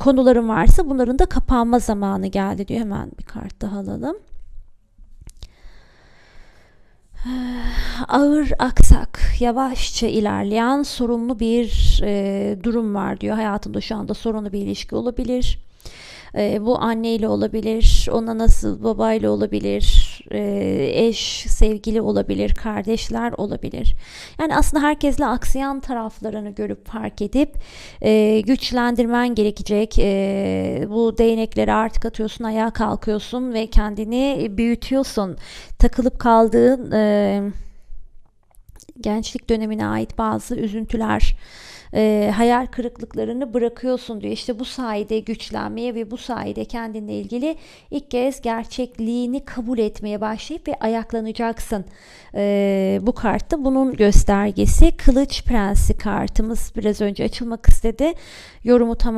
konuların varsa bunların da kapanma zamanı geldi diyor. Hemen bir kart daha alalım. ağır aksak, yavaşça ilerleyen sorunlu bir e, durum var diyor. Hayatında şu anda sorunlu bir ilişki olabilir. E, bu anneyle olabilir, ona nasıl babayla olabilir, eş, sevgili olabilir, kardeşler olabilir. Yani aslında herkesle aksayan taraflarını görüp fark edip e, güçlendirmen gerekecek. E, bu değnekleri artık atıyorsun, ayağa kalkıyorsun ve kendini büyütüyorsun. Takılıp kaldığın e, gençlik dönemine ait bazı üzüntüler, e, hayal kırıklıklarını bırakıyorsun diyor. İşte bu sayede güçlenmeye ve bu sayede kendinle ilgili ilk kez gerçekliğini kabul etmeye başlayıp ve ayaklanacaksın. E, bu kartta bunun göstergesi. Kılıç Prensi kartımız biraz önce açılmak istedi. Yorumu tamam